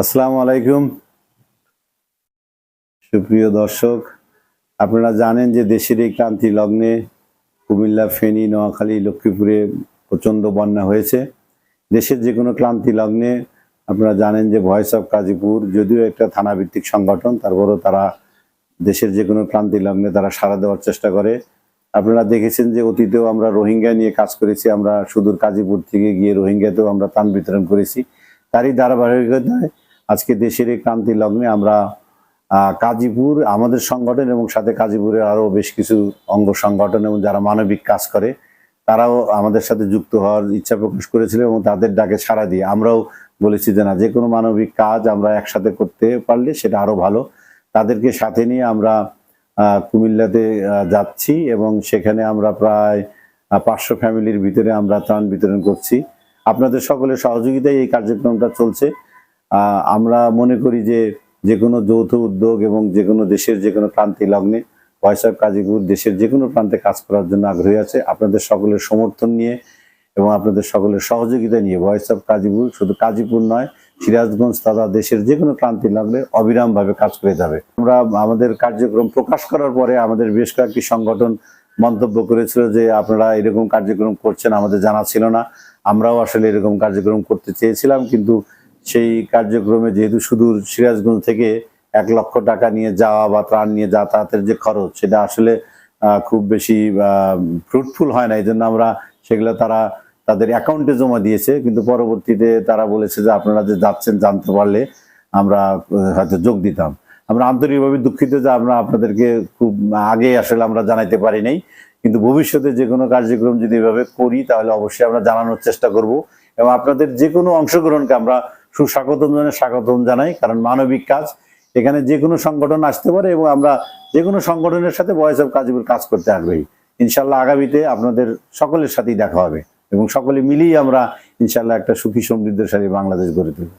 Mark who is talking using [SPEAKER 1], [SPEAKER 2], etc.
[SPEAKER 1] আসসালামু আলাইকুম। সুপ্রিয় দর্শক, আপনারা জানেন যে দেশের এই ক্রান্তি লগ্নে কুমিল্লা, ফেনী, নোয়াখালী, লক্ষ্মীপুরে প্রচণ্ড বন্যা হয়েছে। দেশের যে কোনো ক্লান্তি লগ্নে আপনারা জানেন যে ভয়েস অফ কাজীপুর যদিও একটা থানাভিত্তিক সংগঠন, তারপরও তারা দেশের যে কোনো ক্লান্তি লগ্নে তারা সাড়া দেওয়ার চেষ্টা করে। আপনারা দেখেছেন যে অতীতেও আমরা রোহিঙ্গা নিয়ে কাজ করেছি, আমরা সুদূর কাজীপুর থেকে গিয়ে রোহিঙ্গাতেও আমরা ত্রাণ বিতরণ করেছি। তারই ধারাবাহিকতায় আজকে দেশের এই ক্রান্তি লগ্নে আমরা কাজীপুর, আমাদের সংগঠন এবং সাথে কাজীপুরের আরও বেশ কিছু অঙ্গ সংগঠন এবং যারা মানবিক কাজ করে, তারাও আমাদের সাথে যুক্ত হওয়ার ইচ্ছা প্রকাশ করেছিল এবং তাদের ডাকে সাড়া দিয়ে। আমরাও বলেছি যে না, যে কোনো মানবিক কাজ আমরা একসাথে করতে পারলে সেটা আরও ভালো। তাদেরকে সাথে নিয়ে আমরা কুমিল্লাতে যাচ্ছি এবং সেখানে আমরা প্রায় পাঁচশো ফ্যামিলির ভিতরে আমরা ত্রাণ বিতরণ করছি। আপনাদের সকলের সহযোগিতায় এই কার্যক্রমটা চলছে। আমরা মনে করি যে যে কোনো যৌথ উদ্যোগ এবং যে কোনো দেশের যে কোনো ক্রান্তি লগ্নে ভয়েস অফ কাজীপুর দেশের যে কোনো প্রান্তে কাজ করার জন্য আগ্রহী আছে। আপনাদের সকলের সমর্থন নিয়ে এবং আপনাদের সকলের সহযোগিতা নিয়ে ভয়েস অফ কাজীপুর শুধু কাজীপুর নয়, সিরাজগঞ্জ তথা দেশের যে কোনো ক্রান্তি লগ্নে অবিরামভাবে কাজ করে যাবে। আমরা আমাদের কার্যক্রম প্রকাশ করার পরে আমাদের বেশ কয়েকটি সংগঠন মন্তব্য করেছিল যে আপনারা এরকম কার্যক্রম করছেন, আমাদের জানা ছিল না। আমরাও আসলে এরকম কার্যক্রম করতে চেয়েছিলাম, কিন্তু সেই কার্যক্রমে যেহেতু সুদূর সিরাজগঞ্জ থেকে এক লক্ষ টাকা নিয়ে যাওয়া বা ত্রাণ নিয়ে যাতায়াতের যে খরচ, সেটা আসলে খুব বেশি ফ্রুটফুল হয় না। এই জন্য আমরা সেগুলো তারা তাদের অ্যাকাউন্টে জমা দিয়েছে। কিন্তু পরবর্তীতে তারা বলেছে যে আপনারা যে যাচ্ছেন জানতে পারলে আমরা হয়তো যোগ দিতাম। আমরা আন্তরিকভাবে দুঃখিত যে আমরা আপনাদেরকে খুব আগে আসলে আমরা জানাইতে পারি নাই। কিন্তু ভবিষ্যতে যে কোনো কার্যক্রম যদি এভাবে করি, তাহলে অবশ্যই আমরা জানানোর চেষ্টা করব। এবং আপনাদের যে কোনো অংশগ্রহণকে আমরা সুস্বাগতম জানাই, স্বাগতম জানাই, কারণ মানবিক কাজ। এখানে যে কোনো সংগঠন আসতে পারে এবং আমরা যে কোনো সংগঠনের সাথে ভয়েস অফ কাজীপুর কাজ করতে আগ্রহী। ইনশাল্লাহ আগামীতে আপনাদের সকলের সাথেই দেখা হবে এবং সকলে মিলিয়ে আমরা ইনশাল্লাহ একটা সুখী সমৃদ্ধশালী বাংলাদেশ গড়ে তুলব।